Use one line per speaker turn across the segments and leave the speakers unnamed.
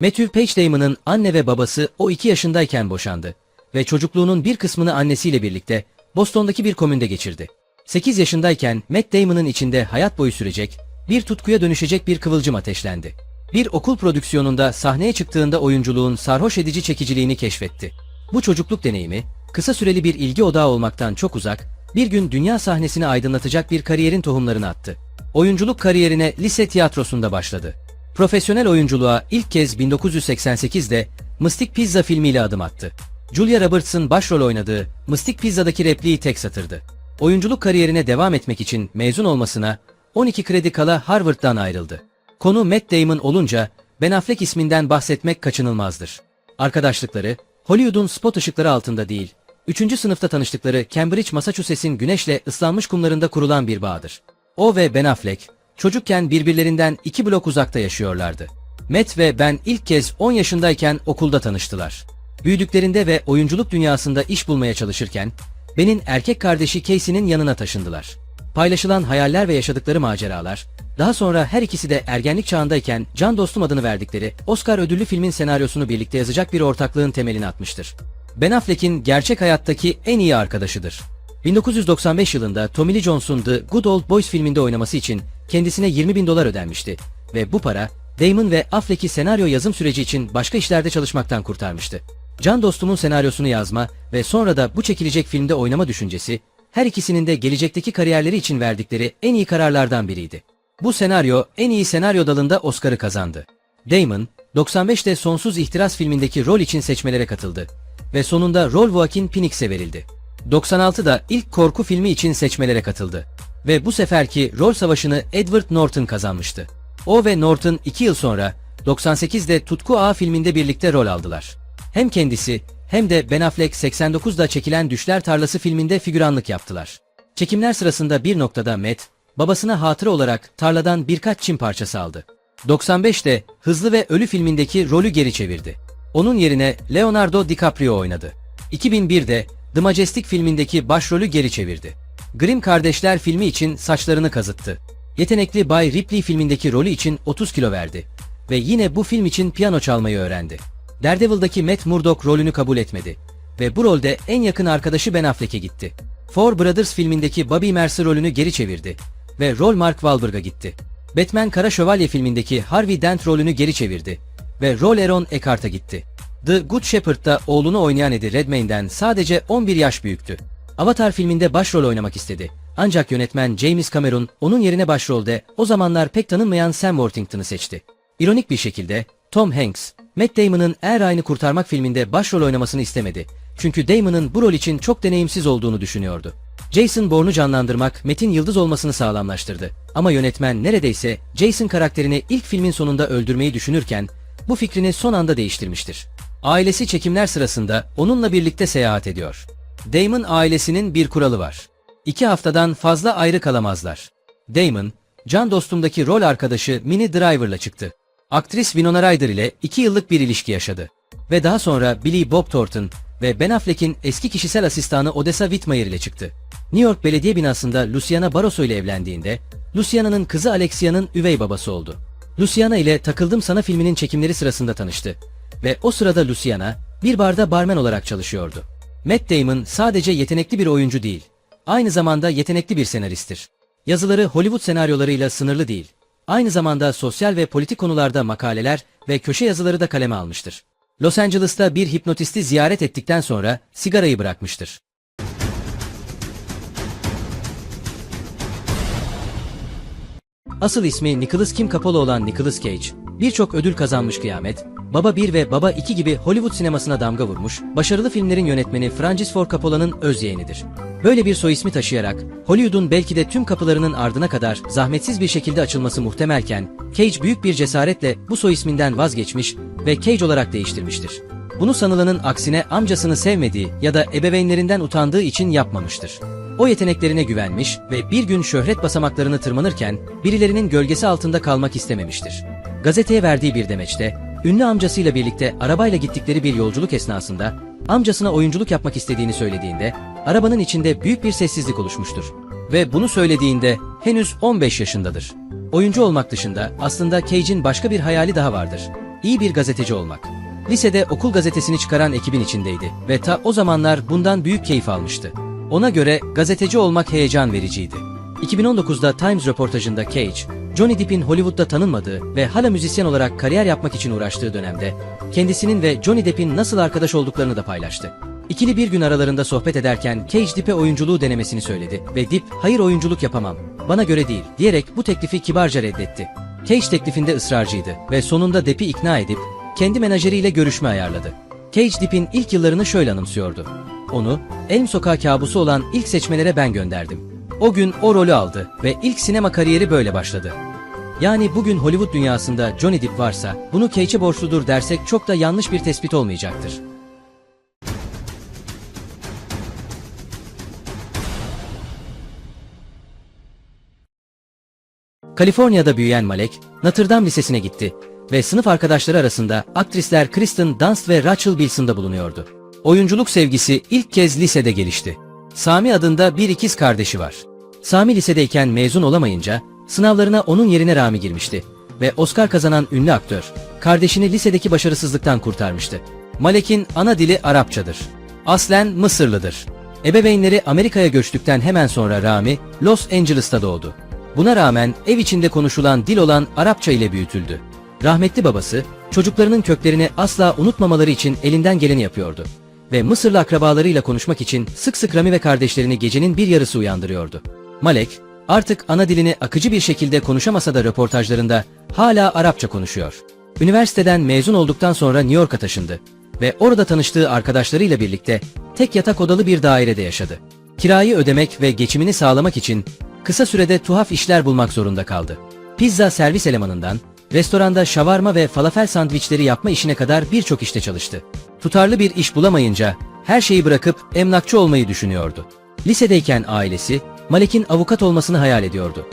Matthew Page Damon'ın anne ve babası o 2 yaşındayken boşandı ve çocukluğunun bir kısmını annesiyle birlikte Boston'daki bir komünde geçirdi. 8 yaşındayken Matt Damon'ın içinde hayat boyu sürecek, bir tutkuya dönüşecek bir kıvılcım ateşlendi. Bir okul prodüksiyonunda sahneye çıktığında oyunculuğun sarhoş edici çekiciliğini keşfetti. Bu çocukluk deneyimi, kısa süreli bir ilgi odağı olmaktan çok uzak, bir gün dünya sahnesini aydınlatacak bir kariyerin tohumlarını attı. Oyunculuk kariyerine lise tiyatrosunda başladı. Profesyonel oyunculuğa ilk kez 1988'de Mystic Pizza filmiyle adım attı. Julia Roberts'ın başrol oynadığı Mystic Pizza'daki repliği tek satırdı. Oyunculuk kariyerine devam etmek için mezun olmasına 12 kredi kala Harvard'dan ayrıldı. Konu Matt Damon olunca Ben Affleck isminden bahsetmek kaçınılmazdır. Arkadaşlıkları Hollywood'un spot ışıkları altında değil, 3. sınıfta tanıştıkları Cambridge, Massachusetts'in güneşle ıslanmış kumlarında kurulan bir bağdır. O ve Ben Affleck, çocukken birbirlerinden iki blok uzakta yaşıyorlardı. Matt ve Ben ilk kez 10 yaşındayken okulda tanıştılar. Büyüdüklerinde ve oyunculuk dünyasında iş bulmaya çalışırken, Ben'in erkek kardeşi Casey'nin yanına taşındılar. Paylaşılan hayaller ve yaşadıkları maceralar, daha sonra her ikisi de ergenlik çağındayken Can Dostum adını verdikleri Oscar ödüllü filmin senaryosunu birlikte yazacak bir ortaklığın temelini atmıştır. Ben Affleck'in gerçek hayattaki en iyi arkadaşıdır. 1995 yılında Tommy Lee Jones'un The Good Old Boys filminde oynaması için kendisine 20 bin dolar ödenmişti ve bu para Damon ve Affleck'i senaryo yazım süreci için başka işlerde çalışmaktan kurtarmıştı. Can Dostum'un senaryosunu yazma ve sonra da bu çekilecek filmde oynama düşüncesi her ikisinin de gelecekteki kariyerleri için verdikleri en iyi kararlardan biriydi. Bu senaryo en iyi senaryo dalında Oscar'ı kazandı. Damon, 95'te Sonsuz İhtiras filmindeki rol için seçmelere katıldı ve sonunda rol Joaquin Phoenix'e verildi. 96'da ilk korku filmi için seçmelere katıldı ve bu seferki rol savaşını Edward Norton kazanmıştı. O ve Norton 2 yıl sonra 98'de Tutku Ağa filminde birlikte rol aldılar. Hem kendisi hem de Ben Affleck 89'da çekilen Düşler Tarlası filminde figüranlık yaptılar. Çekimler sırasında bir noktada Matt, babasına hatıra olarak tarladan birkaç çim parçası aldı. 95'te Hızlı ve Ölü filmindeki rolü geri çevirdi. Onun yerine Leonardo DiCaprio oynadı. 2001'de The Majestic filmindeki başrolü geri çevirdi. Grimm Kardeşler filmi için saçlarını kazıttı. Yetenekli Bay Ripley filmindeki rolü için 30 kilo verdi ve yine bu film için piyano çalmayı öğrendi. Daredevil'daki Matt Murdock rolünü kabul etmedi ve bu rolde en yakın arkadaşı Ben Affleck'e gitti. Four Brothers filmindeki Bobby Mercer rolünü geri çevirdi ve rol Mark Wahlberg'a gitti. Batman Kara Şövalye filmindeki Harvey Dent rolünü geri çevirdi ve rol Aaron Eckhart'a gitti. The Good Shepherd'da oğlunu oynayan Eddie Redmayne'den sadece 11 yaş büyüktü. Avatar filminde başrol oynamak istedi. Ancak yönetmen James Cameron onun yerine başrolde o zamanlar pek tanınmayan Sam Worthington'ı seçti. İronik bir şekilde Tom Hanks, Matt Damon'ın Eğer Aynı Kurtarmak filminde başrol oynamasını istemedi. Çünkü Damon'ın bu rol için çok deneyimsiz olduğunu düşünüyordu. Jason Bourne'u canlandırmak Matt'in yıldız olmasını sağlamlaştırdı. Ama yönetmen neredeyse Jason karakterini ilk filmin sonunda öldürmeyi düşünürken bu fikrini son anda değiştirmiştir. Ailesi çekimler sırasında onunla birlikte seyahat ediyor. Damon ailesinin bir kuralı var. İki haftadan fazla ayrı kalamazlar. Damon, Can Dostum'daki rol arkadaşı Minnie Driver'la çıktı. Aktris Winona Ryder ile iki yıllık bir ilişki yaşadı. Ve daha sonra Billy Bob Thornton ve Ben Affleck'in eski kişisel asistanı Odessa Whitmire ile çıktı. New York Belediye binasında Luciana Barroso ile evlendiğinde, Luciana'nın kızı Alexia'nın üvey babası oldu. Luciana ile Takıldım Sana filminin çekimleri sırasında tanıştı. Ve o sırada Luciana, bir barda barmen olarak çalışıyordu. Matt Damon sadece yetenekli bir oyuncu değil, aynı zamanda yetenekli bir senaristtir. Yazıları Hollywood senaryolarıyla sınırlı değil. Aynı zamanda sosyal ve politik konularda makaleler ve köşe yazıları da kaleme almıştır. Los Angeles'ta bir hipnotisti ziyaret ettikten sonra sigarayı bırakmıştır. Asıl ismi Nicholas Kim Kapola olan Nicolas Cage, birçok ödül kazanmış kıyamet, Baba 1 ve Baba 2 gibi Hollywood sinemasına damga vurmuş, başarılı filmlerin yönetmeni Francis Ford Coppola'nın öz yeğenidir. Böyle bir soy ismi taşıyarak, Hollywood'un belki de tüm kapılarının ardına kadar zahmetsiz bir şekilde açılması muhtemelken, Cage büyük bir cesaretle bu soy isminden vazgeçmiş ve Cage olarak değiştirmiştir. Bunu sanılanın aksine amcasını sevmediği ya da ebeveynlerinden utandığı için yapmamıştır. O yeteneklerine güvenmiş ve bir gün şöhret basamaklarını tırmanırken birilerinin gölgesi altında kalmak istememiştir. Gazeteye verdiği bir demeçte, ünlü amcasıyla birlikte arabayla gittikleri bir yolculuk esnasında amcasına oyunculuk yapmak istediğini söylediğinde arabanın içinde büyük bir sessizlik oluşmuştur. Ve bunu söylediğinde henüz 15 yaşındadır. Oyuncu olmak dışında aslında Cage'in başka bir hayali daha vardır. iyi bir gazeteci olmak. Lisede okul gazetesini çıkaran ekibin içindeydi ve ta o zamanlar bundan büyük keyif almıştı. Ona göre gazeteci olmak heyecan vericiydi. 2019'da Times röportajında Cage, Johnny Depp'in Hollywood'da tanınmadığı ve hala müzisyen olarak kariyer yapmak için uğraştığı dönemde kendisinin ve Johnny Depp'in nasıl arkadaş olduklarını da paylaştı. İkili bir gün aralarında sohbet ederken Cage Depp'e oyunculuğu denemesini söyledi ve Depp hayır oyunculuk yapamam, bana göre değil diyerek bu teklifi kibarca reddetti. Cage teklifinde ısrarcıydı ve sonunda Depp'i ikna edip kendi menajeriyle görüşme ayarladı. Cage Depp'in ilk yıllarını şöyle anımsıyordu. Onu, Elm Sokağı kabusu olan ilk seçmelere ben gönderdim. O gün o rolü aldı ve ilk sinema kariyeri böyle başladı. Yani bugün Hollywood dünyasında Johnny Depp varsa bunu Cage'e borçludur dersek çok da yanlış bir tespit olmayacaktır. Kaliforniya'da büyüyen Malek, Notre Dame Lisesi'ne gitti ve sınıf arkadaşları arasında aktrisler Kristen Dunst ve Rachel Bilson'da bulunuyordu. Oyunculuk sevgisi ilk kez lisede gelişti. Sami adında bir ikiz kardeşi var. Sami lisedeyken mezun olamayınca sınavlarına onun yerine Rami girmişti ve Oscar kazanan ünlü aktör kardeşini lisedeki başarısızlıktan kurtarmıştı. Malek'in ana dili Arapçadır. Aslen Mısırlıdır. Ebeveynleri Amerika'ya göçtükten hemen sonra Rami Los Angeles'ta doğdu. Buna rağmen ev içinde konuşulan dil olan Arapça ile büyütüldü. Rahmetli babası çocuklarının köklerini asla unutmamaları için elinden geleni yapıyordu ve Mısırlı akrabalarıyla konuşmak için sık sık Rami ve kardeşlerini gecenin bir yarısı uyandırıyordu. Malek artık ana dilini akıcı bir şekilde konuşamasa da röportajlarında hala Arapça konuşuyor. Üniversiteden mezun olduktan sonra New York'a taşındı ve orada tanıştığı arkadaşlarıyla birlikte tek yatak odalı bir dairede yaşadı. Kirayı ödemek ve geçimini sağlamak için kısa sürede tuhaf işler bulmak zorunda kaldı. Pizza servis elemanından, restoranda şavarma ve falafel sandviçleri yapma işine kadar birçok işte çalıştı. Tutarlı bir iş bulamayınca her şeyi bırakıp emlakçı olmayı düşünüyordu. Lisedeyken ailesi Malek'in avukat olmasını hayal ediyordu.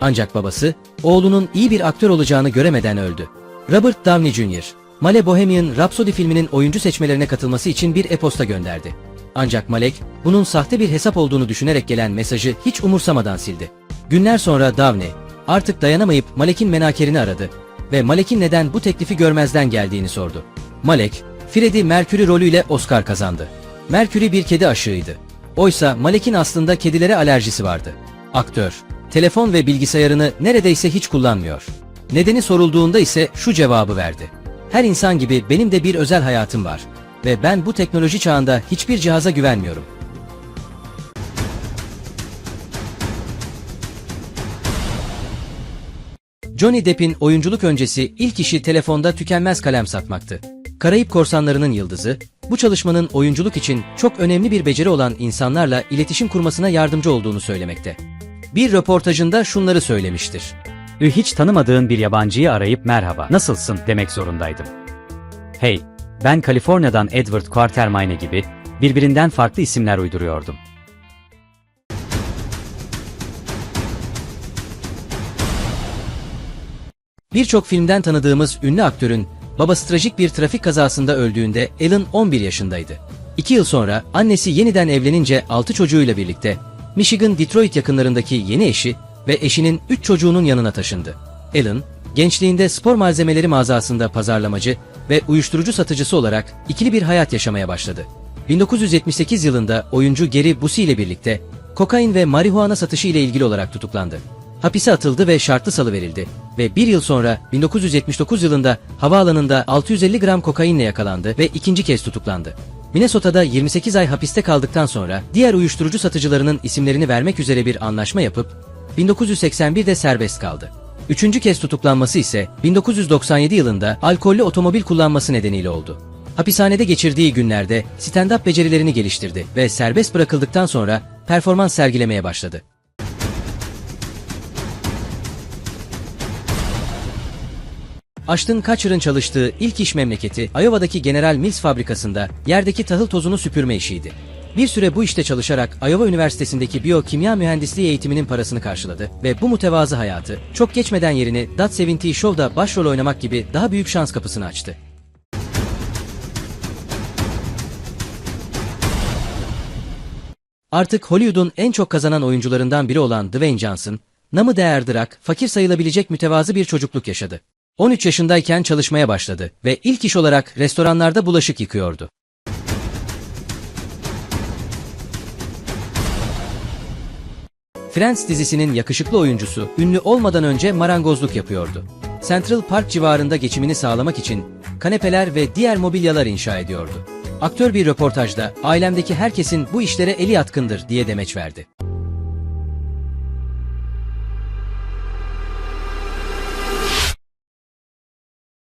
Ancak babası oğlunun iyi bir aktör olacağını göremeden öldü. Robert Downey Jr. Male Bohemian Rhapsody filminin oyuncu seçmelerine katılması için bir e-posta gönderdi. Ancak Malek bunun sahte bir hesap olduğunu düşünerek gelen mesajı hiç umursamadan sildi. Günler sonra Downey artık dayanamayıp Malek'in menakerini aradı ve Malek'in neden bu teklifi görmezden geldiğini sordu. Malek, Freddie Mercury rolüyle Oscar kazandı. Mercury bir kedi aşığıydı. Oysa Malek'in aslında kedilere alerjisi vardı. Aktör, telefon ve bilgisayarını neredeyse hiç kullanmıyor. Nedeni sorulduğunda ise şu cevabı verdi. Her insan gibi benim de bir özel hayatım var ve ben bu teknoloji çağında hiçbir cihaza güvenmiyorum. Johnny Depp'in oyunculuk öncesi ilk işi telefonda tükenmez kalem satmaktı. Karayip Korsanları'nın yıldızı, bu çalışmanın oyunculuk için çok önemli bir beceri olan insanlarla iletişim kurmasına yardımcı olduğunu söylemekte. Bir röportajında şunları söylemiştir.
Hiç tanımadığın bir yabancıyı arayıp merhaba, nasılsın demek zorundaydım. Hey, ben Kaliforniya'dan Edward Quatermaine gibi birbirinden farklı isimler uyduruyordum.
Birçok filmden tanıdığımız ünlü aktörün babası trajik bir trafik kazasında öldüğünde Alan 11 yaşındaydı. İki yıl sonra annesi yeniden evlenince 6 çocuğuyla birlikte Michigan Detroit yakınlarındaki yeni eşi ve eşinin 3 çocuğunun yanına taşındı. Alan, gençliğinde spor malzemeleri mağazasında pazarlamacı ve uyuşturucu satıcısı olarak ikili bir hayat yaşamaya başladı. 1978 yılında oyuncu Gary Busey ile birlikte kokain ve marihuana satışı ile ilgili olarak tutuklandı. Hapise atıldı ve şartlı salı verildi ve bir yıl sonra 1979 yılında havaalanında 650 gram kokainle yakalandı ve ikinci kez tutuklandı. Minnesota'da 28 ay hapiste kaldıktan sonra diğer uyuşturucu satıcılarının isimlerini vermek üzere bir anlaşma yapıp 1981'de serbest kaldı. Üçüncü kez tutuklanması ise 1997 yılında alkollü otomobil kullanması nedeniyle oldu. Hapishanede geçirdiği günlerde stand-up becerilerini geliştirdi ve serbest bırakıldıktan sonra performans sergilemeye başladı. Ashton Kutcher'ın çalıştığı ilk iş memleketi Iowa'daki General Mills fabrikasında yerdeki tahıl tozunu süpürme işiydi. Bir süre bu işte çalışarak Iowa Üniversitesi'ndeki biyokimya mühendisliği eğitiminin parasını karşıladı ve bu mütevazı hayatı çok geçmeden yerini That 70 Show'da başrol oynamak gibi daha büyük şans kapısını açtı. Artık Hollywood'un en çok kazanan oyuncularından biri olan Dwayne Johnson, namı değerdirak, fakir sayılabilecek mütevazı bir çocukluk yaşadı. 13 yaşındayken çalışmaya başladı ve ilk iş olarak restoranlarda bulaşık yıkıyordu. Friends dizisinin yakışıklı oyuncusu ünlü olmadan önce marangozluk yapıyordu. Central Park civarında geçimini sağlamak için kanepeler ve diğer mobilyalar inşa ediyordu. Aktör bir röportajda ailemdeki herkesin bu işlere eli yatkındır diye demeç verdi.